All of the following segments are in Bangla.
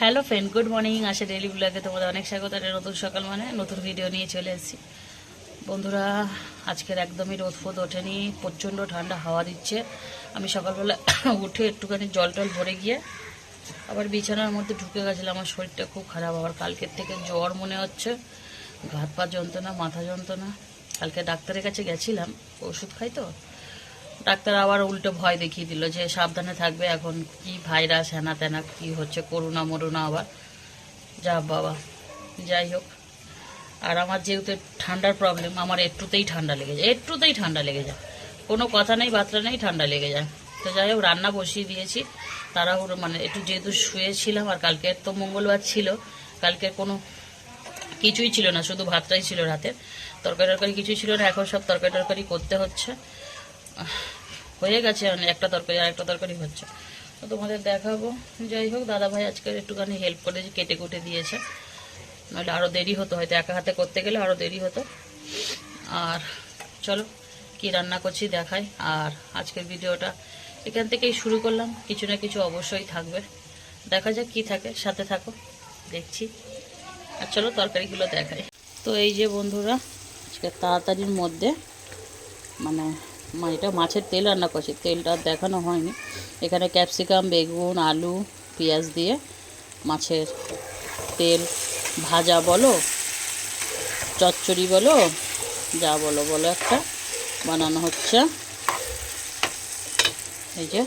হ্যালো ফ্রেন্ড গুড মর্নিং আসে ডেলি ব্লগে তোমাদের অনেক স্বাগত। একটা নতুন সকাল মানে নতুন ভিডিও নিয়ে চলে এসেছি। বন্ধুরা, আজকের একদমই রোদ ফোদ ওঠেনি, প্রচণ্ড ঠান্ডা, হাওয়া দিচ্ছে। আমি সকালবেলা উঠে একটুখানি জল টল ভরে গিয়ে আবার বিছানার মধ্যে ঢুকে গেছিলাম। আমার শরীরটা খুব খারাপ। আবার কালকের থেকে জ্বর মনে হচ্ছে। ঘাট পা যন্ত্রণা, মাথা যন্ত্রণা। কালকে ডাক্তারের কাছে গেছিলাম। ওষুধ খাই তো? ডাক্তার আবার উল্টো ভয় দেখিয়ে দিল যে সাবধানে থাকবে এখন কি ভাইরাস হ্যানা ত্যানা কি হচ্ছে করোনা মরুনা আবার। যা বাবা, যাই হোক। আর আমার যেহেতু ঠান্ডার প্রবলেম আমার একটুতেই ঠান্ডা লেগে যায়, একটুতেই ঠান্ডা লেগে যায়। কোনো কথা নেই বার্তা নেই, ঠান্ডা লেগে যায়। তো যাই হোক, রান্না বসিয়ে দিয়েছি। তাড়াহুড়ো মানে একটু যেহেতু শুয়েছিলাম আর কালকের তো মঙ্গলবার ছিল কালকের কোনো কিছুই ছিল না, শুধু ভাতটাই ছিল রাতের। তরকারি টরকারি কিছুই ছিল না, এখন সব তরকারি টরকারি করতে হচ্ছে। হয়ে গেছে মানে একটা তরকারি আর একটা তরকারি হচ্ছে। তো তোমাদের দেখাবো। যাই হোক দাদা ভাই আজকে একটুখানি হেল্প করেছে, কেটে কুটে দিয়েছে। নাহলে আরও দেরি হতো, হয়তো একা হাতে করতে গেলে আরও দেরি হতো। আর চলো, কি রান্না করছি দেখাই। আর আজকের ভিডিওটা এখান থেকেই শুরু করলাম। কিছু না কিছু অবশ্যই থাকবে। দেখা যাক কি থাকে, সাথে থাকো, দেখছি। আর চলো তরকারিগুলো দেখাই। তো এই যে বন্ধুরা, আজকে তাড়াতাড়ির মধ্যে মানে এটা মাছের তেল রান্না করছি। তেলটা দেখানো হয়নি। এখানে ক্যাপসিকাম, বেগুন, আলু, পেঁয়াজ দিয়ে মাছের তেল ভাজা বলো, চচ্চড়ি বলো, যা বলো বলো একটা বানানো হচ্ছে। এই যে।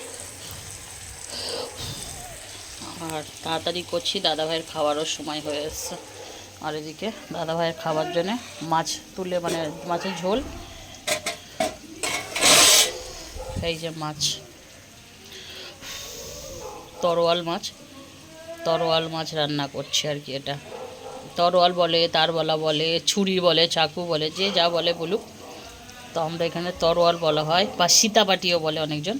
আর তাড়াতাড়ি করছি দাদা ভাইয়ের খাওয়ারও সময় হয়ে এসছে। আর এদিকে দাদাভাইয়ের খাবার জন্যে মাছ তুলে মানে মাছের ঝোল এই যে মাছ। তরোয়াল মাছ। তরোয়াল মাছ রান্না করছি আর কি এটা। তরোয়াল বলে তারবলা বলে, ছুরি বলে, চাকু বলে, যে যা বলে বলুক। তো আমরা এখানে তরোয়াল বলা হয়, বা সীতাপাটিও বলে অনেকজন।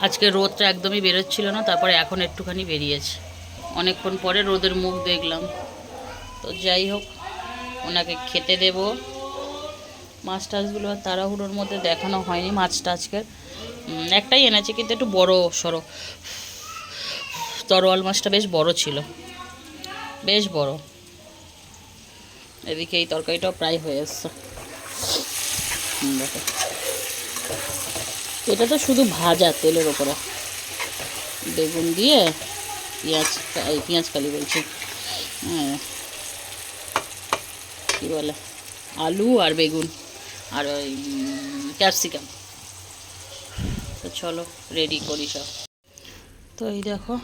আজকে রোদটা একদমই বেরোচ্ছিল না, তারপরে এখন একটুখানি বেরিয়েছে। অনেকক্ষণ পরে রোদের মুখ দেখলাম। তো যাই হোক, ওনাকে খেতে দেব। মাছ টাছগুলো আর তাড়াহুড়োর মধ্যে দেখানো হয়নি মাছ আজকে একটাই এনেছে কিন্তু একটু বড় সড়ো। তরোয়াল মাছটা বেশ বড় ছিল। বেশ বড়। এদিকে এই তরকারিটাও প্রায় হয়ে এসছে। এটা তো শুধু ভাজা তেলের ওপরে। বেগুন দিয়ে পেঁয়াজ, এই পেঁয়াজ কালি বলছি। হ্যাঁ। কী বলে? আলু আর বেগুন। আর ওই ক্যাপসিকাম তো চলো রেডি করি সব। তো এই দেখো,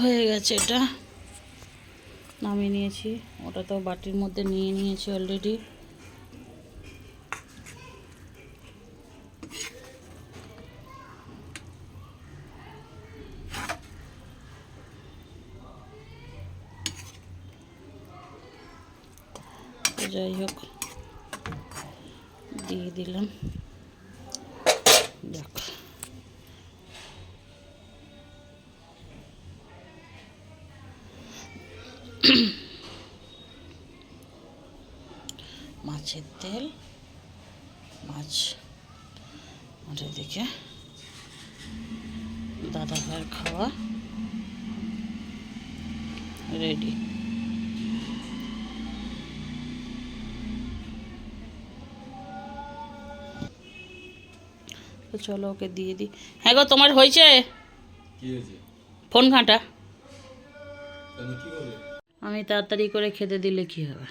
হয়ে গেছে এটা। নামিয়ে নিয়েছি। ওটা তো বাটির মধ্যে নিয়ে নিয়েছি অলরেডি যাই হোক। দিয়ে দিলাম। দেখ। মাছের তেল মাছ আর এদিকে দাদা ভাইয়ের খাওয়া। রেডি তো চলো ওকে দিয়ে দিই। হ্যাঁ গো তোমার হয়েছে? ফোন ঘাঁটা। আমি তাড়াতাড়ি করে খেতে দিলে কি হবে?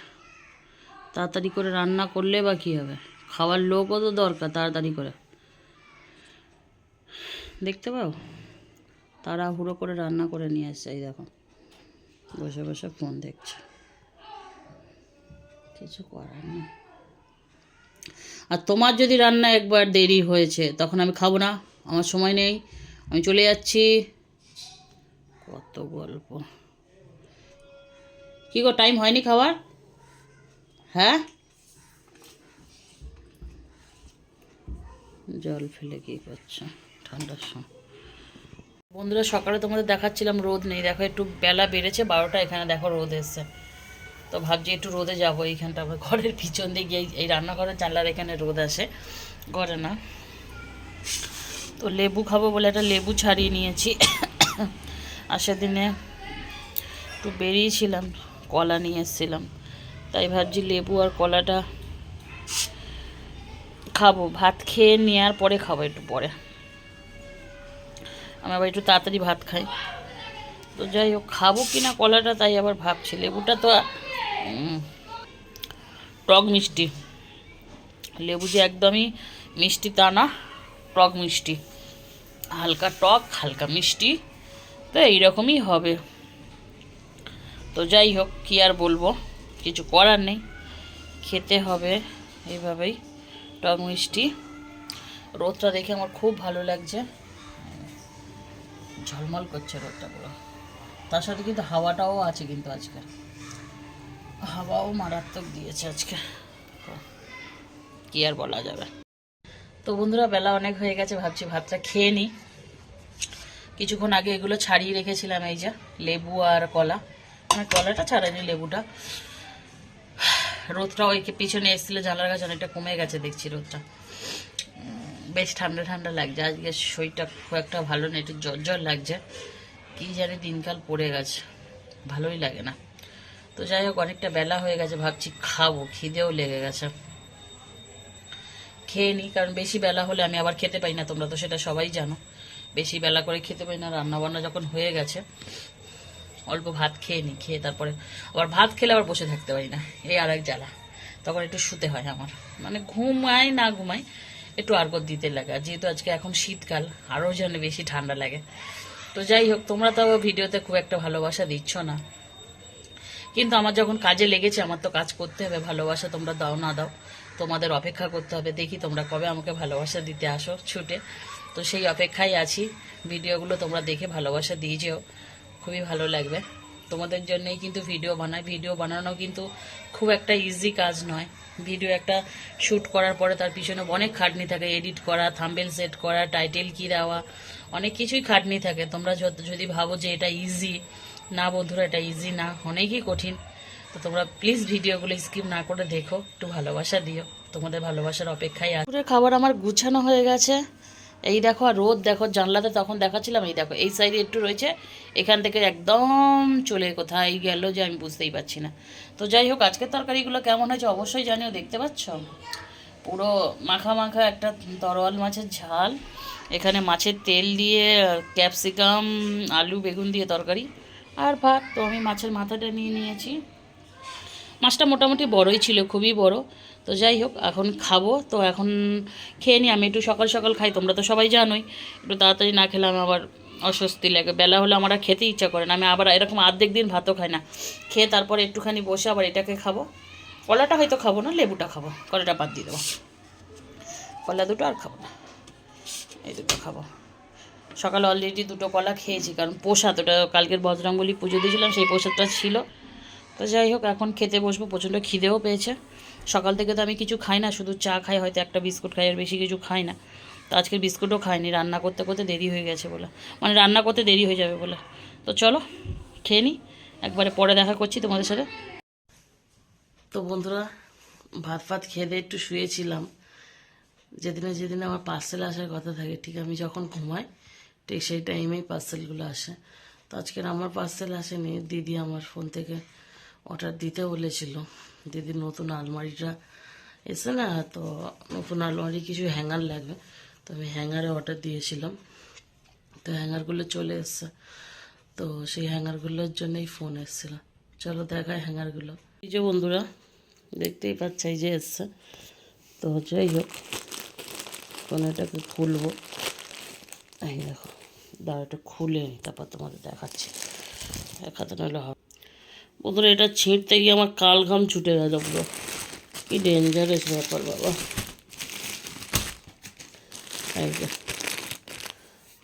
তাড়াতাড়ি করে রান্না করলে বা কী হবে? খাওয়ার লোকও তো দরকার তাড়াতাড়ি করে। দেখতে পাও? তারা হুড়ো করে রান্না করে নিয়ে আসছে এই দেখো। বসে বসে ফোন দেখছে। কিছু করার নেই। আর তোমার যদি রান্না একবার দেরি হয়েছে, তখন আমি খাব না। আমার সময় নেই। আমি চলে যাচ্ছি। কত গল্প। কি গো টাইম হয়নি খাবার হ্যাঁ? জল ফেলে কি করছে? ঠান্ডার সময়। বন্ধুরা, সকালে তোমাদের দেখাচ্ছিলাম রোদ নেই। দেখো, একটু বেলা বেড়েছে, বারোটা। এখানে দেখো রোদ এসছে। তো ভাবছি একটু রোদে যাব এইখানটা আমার ঘরের পিছন দিয়ে গিয়ে এই- রান্নাঘরের জানলার এখানে রোদ আসে, ঘরে না। তো লেবু খাব বলে একটা লেবু ছাড়িয়ে নিয়েছি। আর সেদিনে একটু বেরিয়েছিলাম, কলা নিয়ে এসেছিলাম। তাই ভাবছি লেবু আর কলাটা খাব, ভাত খেয়ে নেওয়ার পরে খাব একটু পরে। আমি আবার একটু তাড়াতাড়ি ভাত খাই। তো যাই হোক, খাব কি না কলাটা তাই আবার ভাবছি। লেবুটা তো টক মিষ্টি। লেবু যে একদমই মিষ্টি তা না, টক মিষ্টি। হালকা টক, হালকা মিষ্টি, তো এইরকমই হবে। তো যাই হোক, কী আর বলব, কিছু করার নেই। খেতে হবে এইভাবেই টক মিষ্টি। রোদটা দেখে আমার খুব ভালো লাগছে। ঝলমল করছে রোদটা পুরো। তার সাথে কিন্তু হাওয়াটাও আছে কিন্তু আজকে হাওয়াও মারাত্মক দিয়েছে আজকে। কি আর বলা যাবে। তো বন্ধুরা, বেলা অনেক হয়ে গেছে, ভাবছি ভাতটা খেয়ে নিই। কিছুক্ষণ আগে এগুলো ছাড়িয়ে রেখেছিলাম, এই যে লেবু আর কলা। মানে কলাটা ছাড়াইনি, লেবুটা। রোদটা ওই পিছনে এসেছিল, জানলার কাছে অনেকটা কমে গেছে, দেখছি রোদটা। বেশ ঠান্ডা ঠান্ডা লাগছে। আজকে শরীরটা খুব একটা ভালো নেই, একটু জ্বর জ্বর লাগছে। কি জানি দিনকাল পড়ে গেছে, ভালোই লাগে না। তো যাই হোক, অনেকটা বেলা হয়ে গেছে, ভাবছি খাব, খিদেও লেগে গেছে। খেয়ে নিই, কারণ বেশি বেলা হলে আমি আবার খেতে পাই না, তোমরা তো সেটা সবাই জানো। বেশি বেলা করে খেতে পাই না রান্না বান্না যখন হয়ে গেছে, অল্প ভাত খেয়ে নিই, খেয়ে তারপরে আবার ভাত খেলে আবার বসে থাকতে পারি না, এই আর এক জ্বালা। তখন একটু শুতে হয় আমার। মানে ঘুমাই না ঘুমাই, একটু আরগর দিতে লাগে। আর যেহেতু আজকে এখন শীতকাল, আরও যেন বেশি ঠান্ডা লাগে। তো যাই হোক, তোমরা তো ভিডিওতে খুব একটা ভালোবাসা দিচ্ছ না। কিন্তু আমার যখন কাজে লেগেছে, আমার তো কাজ করতে হবে, ভালোবাসা তোমরা দাও না দাও। তোমাদের অপেক্ষা করতে হবে, দেখি তোমরা কবে আমাকে ভালোবাসা দিতে আসো ছুটে। তো সেই অপেক্ষায় আছি। ভিডিওগুলো তোমরা দেখে ভালোবাসা দিয়ে যেও। খুবই ভালো লাগবে। তোমাদের জন্যই কিন্তু ভিডিও বানাই। ভিডিও বানানো কিন্তু খুব একটা ইজি কাজ নয়। ভিডিও একটা শ্যুট করার পরে তার পিছনে অনেক খাটনি থাকে। এডিট করা থাম্বেল সেট করা টাইটেল কী দেওয়া, অনেক কিছুই খাটনি থাকে। তোমরা যদ- যদি ভাবো যে এটা ইজি না বন্ধুরা, এটা ইজি না, অনেকই কঠিন। তো তোমরা প্লিজ ভিডিওগুলো স্কিপ না করে দেখো, একটু ভালোবাসা দিও। তোমাদের ভালোবাসার অপেক্ষায় আছে। খাবার আমার গুছানো হয়ে গেছে। এই দেখো, আর রোদ, দেখো, জানলাতে তখন দেখাচ্ছিলাম, এই দেখো, এই সাইডে একটু রয়েছে। এখান থেকে একদম চলে কোথায় গেল যে আমি বুঝতেই পারছি না। তো যাই হোক, আজকের তরকারিগুলো কেমন হয়েছে অবশ্যই জানিও, দেখতে পাচ্ছ? পুরো মাখা মাখা একটা তরোয়াল মাছের ঝাল। এখানে মাছের তেল দিয়ে ক্যাপসিকাম আলু, বেগুন দিয়ে তরকারি। আর ভাত তো আমি মাছের মাথাটা নিয়ে নিয়েছি। মাছটা মোটামুটি বড়ই ছিল, খুবই বড়। তো যাই হোক, এখন খাব। তো এখন খেয়ে নিই আমি একটু সকাল সকাল খাই, তোমরা তো সবাই জানোই। একটু তাড়াতাড়ি না খেলে আবার অস্বস্তি লাগে। বেলা হলে আমার খেতে ইচ্ছা করে না। আমি আবার এরকম অর্ধেক দিন ভাতও খাই না। খেয়ে তারপরে একটুখানি বসে আবার এটাকে খাব। কলাটা হয়তো খাব না, লেবুটা খাব। কলাটা বাদ দিয়ে দেবো। কলা দুটো আর খাব না। এই দুটো খাব। সকালে অলরেডি দুটো কলা খেয়েছি, কারণ প্রসাদ, ওটা কালকের বজরঙ্গলি পুজো দিয়েছিলাম, সেই প্রসাদটা ছিল। তো যাই হোক, এখন খেতে বসবো, প্রচণ্ড খিদেও পেয়েছে। সকাল থেকে তো আমি কিছু খাই না, শুধু চা খাই, হয়তো একটা বিস্কুট খাই, আর বেশি কিছু খাই না। তো আজকের বিস্কুটও খাইনি, রান্না করতে করতে দেরি হয়ে গেছে বলে। মানে রান্না করতে দেরি হয়ে যাবে বলে। তো চলো, খেয়ে নিই একবারে পরে দেখা করছি তোমাদের সাথে। তো বন্ধুরা, ভাত ফাত খেয়ে দিয়ে একটু শুয়েছিলাম। যেদিনে যেদিনে আমার পার্সেল আসার কথা থাকে, ঠিক আমি যখন ঘুমাই ঠিক সেই টাইমেই পার্সেলগুলো আসে। তো আজকের আমার পার্সেল আসেনি, দিদি আমার ফোন থেকে অর্ডার দিতে বলেছিল। দিদির নতুন আলমারিটা এসে না, তো নতুন আলমারি কিছু হ্যাঙ্গার লাগবে, তো আমি হ্যাঙ্গারে অর্ডার দিয়েছিলাম। তো হ্যাঙ্গারগুলো চলে এসছে, তো সেই হ্যাঙ্গারগুলোর জন্যই ফোন এসেছিল। চলো দেখায় হ্যাঙ্গারগুলো এই যে বন্ধুরা, দেখতেই পাচ্ছ যে এসছে। তো যাই হোক ফোন এটাকে খুলবো। এই দেখো, দাঁড়াটা খুলে নি, তারপর তোমাদের দেখাচ্ছি। দেখাতে নাহলে হবে। বন্ধুরা, এটা ছিঁড়তে গিয়ে আমার কাল ঘাম ছুটে গেল পুরো। কি ডেঞ্জারাস ব্যাপার, বাবা।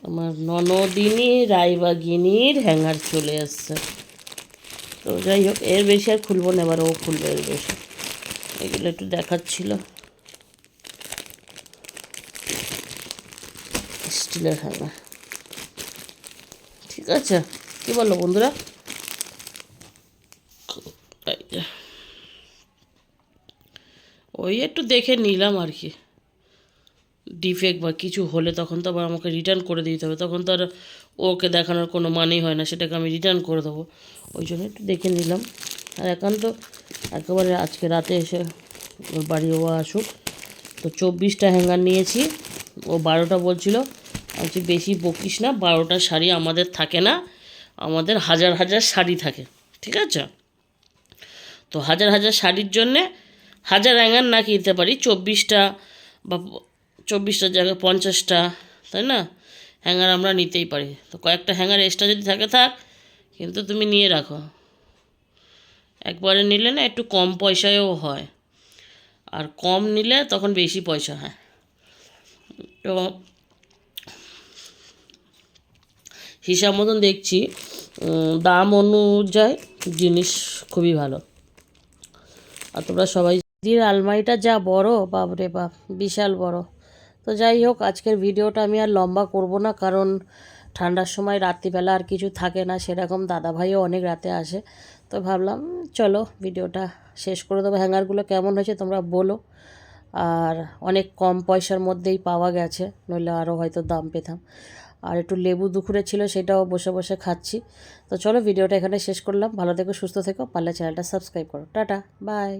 আমার ননদিনী রায়বাগিনীর হ্যাঙ্গার চলে আসছে তো যাই হোক, এর বেশি আর খুলবো না, এবার ও খুলবে এর বেশি। এগুলো একটু দেখাচ্ছিল। স্টিলের হ্যাঙ্গার ঠিক আছে? কি বলো বন্ধুরা? ওই একটু দেখে নিলাম আর কি। ডিফেক্ট বা কিছু হলে তখন তো আবার আমাকে রিটার্ন করে দিতে হবে। তখন তো আর ওকে দেখানোর কোনো মানেই হয় না, সেটাকে আমি রিটার্ন করে দেবো। ওই জন্য একটু দেখে নিলাম। আর এখন তো একেবারে আজকে রাতে এসে ওর বাড়ি ও আসুক। তো চব্বিশটা হ্যাঙ্গার নিয়েছি। ও বারোটা বলছিল। বলছি, বেশি বকিস না বারোটা শাড়ি আমাদের থাকে না আমাদের হাজার হাজার শাড়ি থাকে ঠিক আছে? তো হাজার হাজার শাড়ির জন্যে হাজার অ্যাঙ্গার না কিনতে পারি চব্বিশটা বা চব্বিশটার জায়গায় পঞ্চাশটা তাই না? হ্যাঙ্গার আমরা নিতেই পারি। তো কয়েকটা হ্যাঙ্গার এক্সট্রা যদি থাকে থাক কিন্তু তুমি নিয়ে রাখো। একবারে নিলে না একটু কম পয়সায়ও হয়। আর কম নিলে তখন বেশি পয়সা হয়। তো হিসাব মতন দেখছি দাম অনুযায়ী জিনিস খুবই ভালো। আর তোমরা সবাই দিদির আলমারিটা যা বড়, বাপরে বাপ, বিশাল বড়। তো যাই হোক, আজকের ভিডিওটা আমি আর লম্বা করব না, কারণ ঠান্ডার সময় রাত্রিবেলা আর কিছু থাকে না, সেরকম দাদাভাইও অনেক রাতে আসে। তো ভাবলাম, চলো ভিডিওটা শেষ করে দেবো। হ্যাঙ্গারগুলো কেমন হয়েছে তোমরা বলো। আর অনেক কম পয়সার মধ্যেই পাওয়া গেছে, নইলে আরও হয়তো দাম পেতাম। আর একটু লেবু দুপুরে ছিল সেটাও বসে বসে খাচ্ছি। তো চলো ভিডিওটা এখানে শেষ করলাম। ভালো থেকো, সুস্থ থেকো, পারলে চ্যানেলটা সাবস্ক্রাইব করো। Tata, bye.